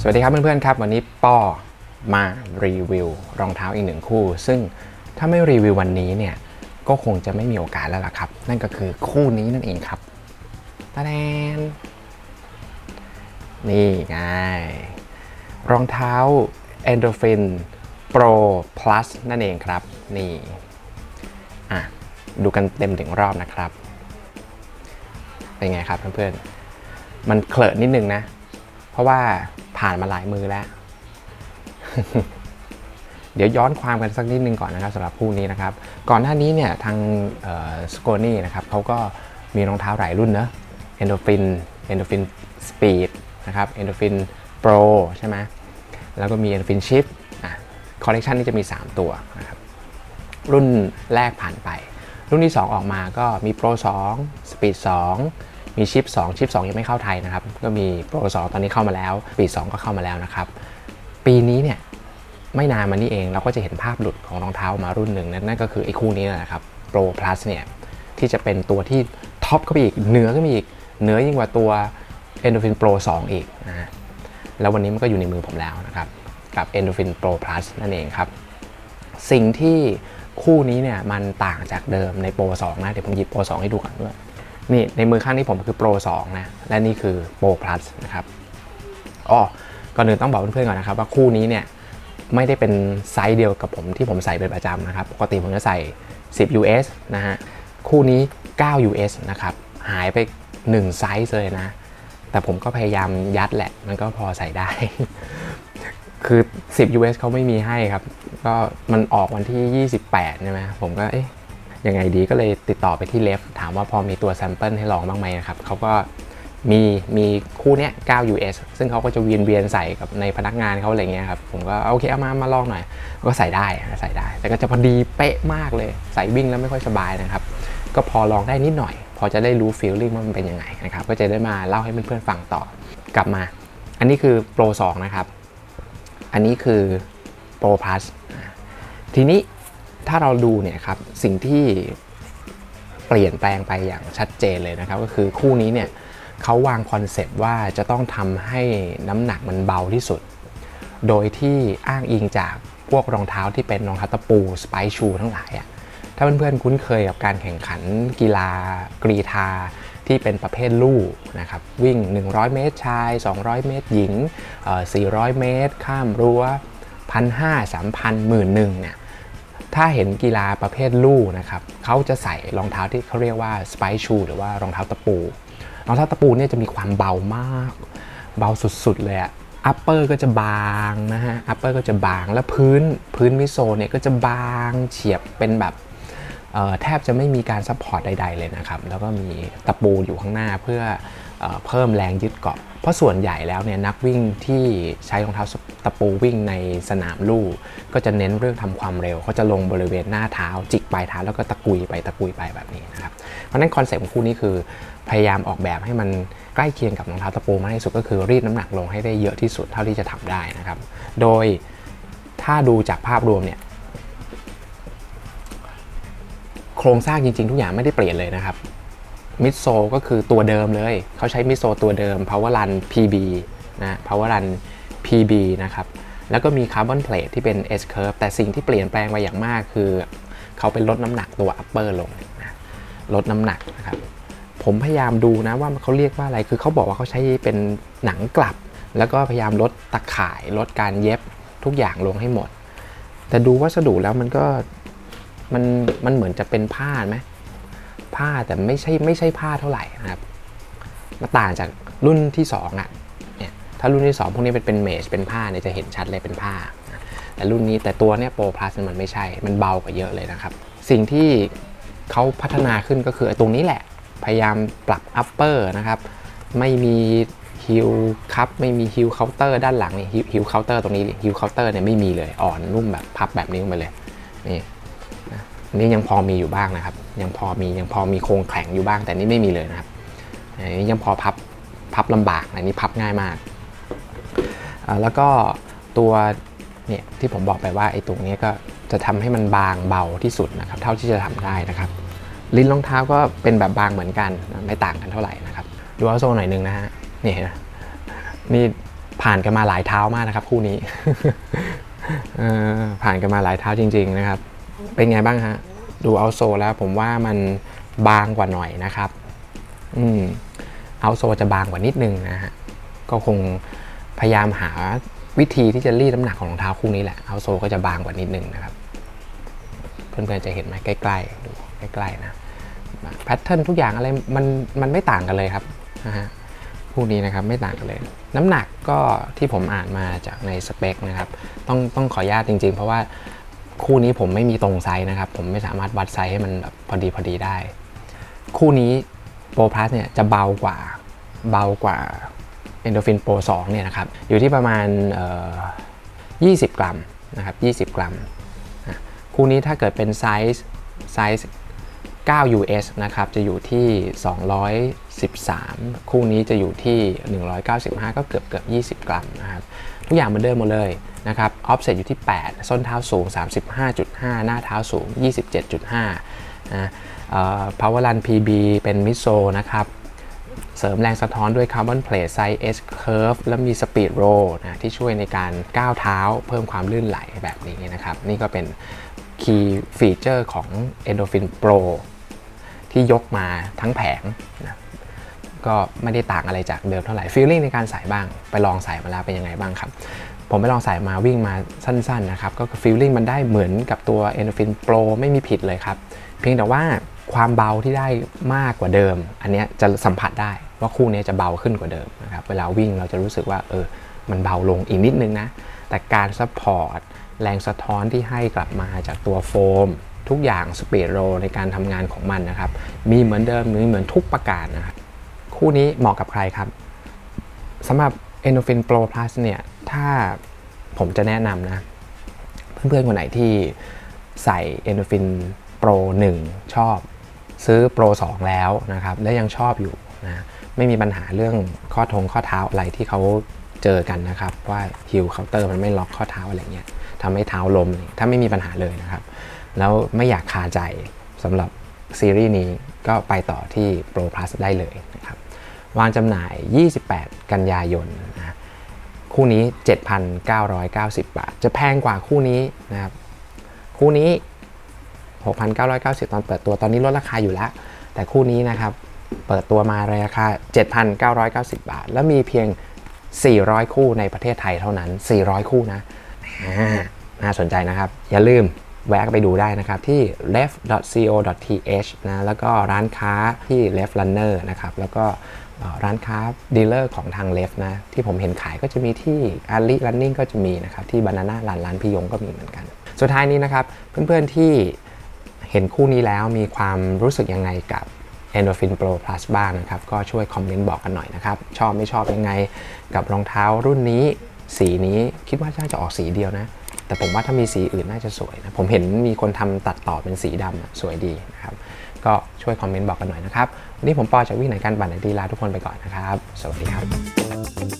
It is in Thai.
สวัสดีครับเพื่อนๆครับ วันนี้ป้อมารีวิวรองเท้าอีกหนึ่งคู่ ซึ่งถ้าไม่รีวิววันนี้เนี่ย ก็คงจะไม่มีโอกาสแล้วล่ะครับ นั่นก็คือคู่นี้นั่นเองครับตาแดนนี่ไงรองเท้า Endorphin Pro Plus นั่นเองครับ นี่อะดูกันเต็มถึงรอบนะครับ เป็นไงครับเพื่อนๆ มันเคลอะนิดนึงนะ เพราะว่าผ่านมาหลายมือแล้ว เดี๋ยวย้อนความกันสักนิดนึงก่อนนะครับสำหรับคู่นี้นะครับ ก่อนหน้านี้เนี่ยทางสโกนี่นะครับเขาก็มีรองเท้าหลายรุ่นเนอะ Endorphin Endorphin Speed นะครับ Endorphin Pro ใช่ไหมแล้วก็มี Endorphin Shift อะคอลเลกชันนี้จะมี 3 ตัวนะครับรุ่นแรกผ่านไป รุ่นที่ 2 ออกมาก็มี Pro 2 Speed 2 มีชิป 2 ชิป 2 ยังไม่เข้าไทยนะครับ ก็มี Pro 2 ตอนนี้เข้ามาแล้ว Speed 2 ก็เข้ามาแล้วนะครับ ปีนี้เนี่ยไม่นานมานี้เองเราก็จะเห็นภาพหลุดของรองเท้ามารุ่นหนึ่งนั่นก็คือไอ้คู่นี้แหละครับ Pro Plus เนี่ยที่จะเป็นตัวที่ท็อปเข้าไปอีกเหนือขึ้นไปอีกเหนือยิ่งกว่าตัว Endorphin Pro 2 อีกนะฮะแล้ววันนี้มันก็อยู่ในมือผมแล้วนะครับ กับ Endorphin Pro Plus นั่นเองครับ สิ่งที่คู่นี้เนี่ยมันต่างจากเดิมในโปร2นะเดี๋ยวผมหยิบโปร2ให้ดูก่อนด้วยนี่ในมือข้างนี้ผมคือโปร2นะและนี่คือโปร plus นะครับอ๋อก่อนอื่นต้องบอกเพื่อนๆก่อนนะครับว่าคู่นี้เนี่ยไม่ได้เป็นไซส์เดียวกับผมที่ผมใส่เป็นประจำนะครับ ปกติผมจะใส่ 10 US นะฮะ คู่นี้ 9 US นะครับ หายไป 1 ไซส์เลยนะ แต่ผมก็พยายามยัดแหละ มันก็พอใส่ได้ คือ 10 US เขาไม่มีให้ครับ ก็มันออกวันที่ 28 ใช่ไหมผมก็เอ๊ะยังไงดีก็เลยติดต่อไปที่เลฟถามว่าพอมีตัวแซมเปิลให้ลองบ้างไหมนะครับเขาก็มีมีคู่เนี้ย9 US ซึ่งเขาก็จะเวียนเวียนใส่กับในพนักงานเขาอะไรเงี้ยครับ ผมก็โอเคเอามามาลองหน่อย ก็ใส่ได้ใส่ได้ แต่ก็จะพอดีเป๊ะมากเลย ใส่วิ่งแล้วไม่ค่อยสบายนะครับ ก็พอลองได้นิดหน่อย พอจะได้รู้ฟีลลิ่งว่ามันเป็นยังไงนะครับ ก็จะได้มาเล่าให้เพื่อนๆฟังต่อกลับมา อันนี้คือโปร2นะครับ อันนี้คือ Pro Plus ทีนี้ถ้าเราดูเนี่ยครับสิ่งที่เปลี่ยนแปลงไปอย่างชัดเจนเลยนะครับ ก็คือคู่นี้เนี่ยเขาวางคอนเซปต์ว่าจะต้องทำให้น้ำหนักมันเบาที่สุด โดยที่อ้างอิงจากพวกรองเท้าที่เป็นรองเท้าตะปูสไปชูทั้งหลายอะถ้าเพื่อนๆคุ้นเคยกับการแข่งขันกีฬากรีธา ที่เป็นประเภทลู่นะครับวิ่ง 100 เมตรชาย 200 เมตรหญิงเอ่อ400 เมตร ข้ามรั้วพันห้าสามพันหมื่นหนึ่งเนี่ยถ้าเห็นกีฬาประเภทลู่นะครับเขาจะใส่รองเท้าที่เขาเรียกว่าสไปชูหรือว่ารองเท้าตะปู รองเท้าตะปูเนี่ยจะมีความเบามาก เบาสุดๆเลยอะอัปเปอร์ก็จะบางนะฮะอัปเปอร์ก็จะบางแล้วพื้นพื้นมิโซเนี่ยก็จะบางเฉียบเป็นแบบ แทบจะไม่มีการซัพพอร์ตใด ๆ เลยนะครับ แล้วก็มีตะปูอยู่ข้างหน้าเพื่อเออเพิ่มแรงยึดเกาะ เพราะส่วนใหญ่แล้วเนี่ยนักวิ่งที่ใช้รองเท้าตะปูวิ่งในสนามลู่ก็จะเน้นเรื่องทำความเร็วเขาจะลงบริเวณหน้าเท้า จิกปลายเท้าแล้วก็ตะกุยไปตะกุยไปแบบนี้นะครับ เพราะนั้นคอนเซ็ปต์ของคู่นี้คือ พยายามออกแบบให้มันใกล้เคียงกับรองเท้าตะปูมากที่สุดก็คือรีดน้ำหนักลงให้ได้เยอะที่สุดเท่าที่จะทำได้นะครับ โดยถ้าดูจากภาพรวมเนี่ย โครงสร้างจริงๆ ทุกอย่างไม่ได้เปลี่ยนเลยนะครับมิดโซก็คือตัวเดิมเลย เขาใช้มิดโซตัวเดิม Power Run PB นะ Power Run PB นะครับ แล้วก็มีคาร์บอนเพลทที่เป็น S curve แต่สิ่งที่เปลี่ยนแปลงไปอย่างมากคือ เขาเป็นลดน้ำหนักตัว upper ลงนะลดน้ำหนักนะครับ ผมพยายามดูนะว่าเขาเรียกว่าอะไร คือเขาบอกว่าเขาใช้เป็นหนังกลับ แล้วก็พยายามลดตะข่าย ลดการเย็บทุกอย่างลงให้หมด แต่ดูวัสดุแล้วมันก็ มันมันเหมือนจะเป็นผ้าไหมผ้าแต่ไม่ใช่ไม่ใช่ผ้าเท่าไหร่นะครับมันต่างจากรุ่นที่2อะเนี่ยถ้ารุ่นที่ 2 พวกนี้เป็นเป็นเมชเป็นผ้าเนี่ยจะเห็นชัดเลยเป็นผ้า แต่รุ่นนี้แต่ตัวเนี่ยโปรพลัสมันไม่ใช่มันเบากว่าเยอะเลยนะครับ สิ่งที่เขาพัฒนาขึ้นก็คือตรงนี้แหละ พยายามปรับอัปเปอร์นะครับ ไม่มีฮิลคัพไม่มีฮิลเคาน์เตอร์ด้านหลังนี่ฮิลเคาน์เตอร์ตรงนี้ฮิลเคาน์เตอร์เนี่ยไม่มีเลยอ่อนนุ่มแบบพับแบบนี้ลงไปเลยนี่ อันนี้ยังพอมีอยู่บ้างนะครับ ยังพอมียังพอมีโครงแข็งอยู่บ้าง แต่นี่ไม่มีเลยนะครับอันนี้ยังพอพับพับลำบากอันนี้พับง่ายมาก แล้วก็ตัวเนี่ยที่ผมบอกไปว่าไอ้ตรงนี้ก็จะทำให้มันบางเบาที่สุดนะครับ เท่าที่จะทำได้นะครับ ลิ้นรองเท้าก็เป็นแบบบางเหมือนกันไม่ต่างกันเท่าไหร่นะครับดูเอาโซหน่อยหนึงนะฮะนี่นไหมนี่ผ่านกันมาหลายเท้ามากนะครับ คู่นี้ผ่านกันมาหลายเท้าจริง ๆ นะครับ เป็นไงบ้างฮะ ดูเอาโซแล้วผมว่ามันบางกว่าหน่อยนะครับ อืมเอาโซจะบางกว่านิดนึงนะฮะ ก็คงพยายามหาวิธีที่จะรีดน้ำหนักของรองเท้าคู่นี้แหละ เอาโซก็จะบางกว่านิดนึงนะครับ เพื่อนๆจะเห็นไหมใกล้ๆ ดูใกล้ๆนะแพทเทิร์นทุกอย่างอะไรมันมันไม่ต่างกันเลยครับนะฮะคู่นี้นะครับไม่ต่างกันเลย น้ำหนักก็ที่ผมอ่านมาจากในสเปคนะครับ ต้องต้องขออนุญาตจริง ๆ เพราะว่า คู่นี้ผมไม่มีตรงไซส์นะครับ ผมไม่สามารถวัดไซส์ให้มันแบบพอดีพอดีได้ คู่นี้โปรพลัสเนี่ยจะเบากว่าเบากว่า Endorphin Pro 2 เนี่ยนะครับ อยู่ที่ประมาณเอ่อ20 กรัมนะครับ 20 กรัม คู่นี้ถ้าเกิดเป็นไซส์ไซส์9 US นะครับ จะอยู่ที่ 213 คู่นี้จะอยู่ที่ 195 ก็เกือบเกือบ 20 กรัมนะครับ ทุกอย่างเหมือนเดิมหมดเลยนะครับออฟเซตอยู่ที่ 8 ส้นเท้าสูง 35.5 หน้าเท้าสูง 27.5นะเอ่อ Power Run PB เป็นมิโซนะครับ เสริมแรงสะท้อนด้วยคาร์บอนเพลทไซส์ S curve และมีสปีดโรนะที่ช่วยในการก้าวเท้าเพิ่มความลื่นไหลแบบนี้นะครับ นี่ก็เป็น Key Feature ของ Endorphin Pro ที่ยกมาทั้งแผงนะ ก็ไม่ได้ต่างอะไรจากเดิมเท่าไหร่ Feeling ในการใส่บ้าง ไปลองใส่มาแล้วเป็นยังไงบ้างครับ ผมไปลองใส่มาวิ่งมาสั้นๆนะครับ ก็คือ Feeling มันได้เหมือนกับตัว Endorphin Pro ไม่มีผิดเลยครับ เพียงแต่ว่าความเบาที่ได้มากกว่าเดิม อันนี้จะสัมผัสได้ว่าคู่นี้จะเบาขึ้นกว่าเดิมนะครับ เวลาวิ่งเราจะรู้สึกว่าเออ มันเบาลงอีกนิดนึงนะ แต่การซัพพอร์ตแรงสะท้อนที่ให้กลับมาจากตัวโฟม ทุกอย่างสปีดโรในการทำงานของมันนะครับ มีเหมือนเดิมมีเหมือนทุกประการนะครับ คู่นี้เหมาะกับใครครับสำหรับ Endorphin Pro Plus เนี่ย ถ้าผมจะแนะนำนะ เพื่อนๆ คนไหนที่ใส่ Endorphin Pro 1 ชอบ ซื้อ Pro 2 แล้วนะครับ และยังชอบอยู่นะ ไม่มีปัญหาเรื่องข้อทงข้อเท้าอะไรที่เขาเจอกันนะครับ ว่าฮิลเคาน์เตอร์มันไม่ล็อกข้อเท้าอะไรเงี้ยทำให้เท้าลมถ้าไม่มีปัญหาเลยนะครับ แล้วไม่อยากคาใจสำหรับซีรีส์นี้ก็ไปต่อที่ Pro Plus ได้เลยนะครับ วางจำหน่าย 28 กันยายนนะคู่นี้ 7,990 บาท จะแพงกว่าคู่นี้นะครับ คู่นี้ 6,990 ตอนเปิดตัวตอนนี้ลดราคาอยู่แล้ว แต่คู่นี้นะครับเปิดตัวมาราคา 7,990 บาท แล้วมีเพียง 400 คู่ในประเทศไทยเท่านั้น 400 คู่นะอ่าน่าสนใจนะครับ อย่าลืมแวะไปดูได้นะครับที่ left.co.th นะแล้วก็ร้านค้าที่ left runner นะครับแล้วก็ ร้านค้าดีลเลอร์ของทาง left นะที่ผมเห็นขายก็จะมีที่ Ali Running ก็จะมีนะครับที่ Banana ร้านร้านพี่ยงก็มีเหมือนกัน สุดท้ายนี้นะครับ เพื่อนๆที่เห็นคู่นี้แล้วมีความรู้สึกยังไงกับ Endorphin Pro Plus บ้างนะครับ ก็ช่วยคอมเมนต์บอกกันหน่อยนะครับ ชอบไม่ชอบยังไงกับรองเท้ารุ่นนี้ สีนี้คิดว่าน่าจะออกสีเดียวนะ แต่ผมว่าถ้ามีสีอื่นน่าจะสวยนะ ผมเห็นมีคนทำตัดต่อเป็นสีดำสวยดีนะครับ ก็ช่วยคอมเมนต์บอกกันหน่อยนะครับ วันนี้ผมปอจากวิ่งไหนกันบัตรไหนดีลาทุกคนไปก่อนนะครับ สวัสดีครับ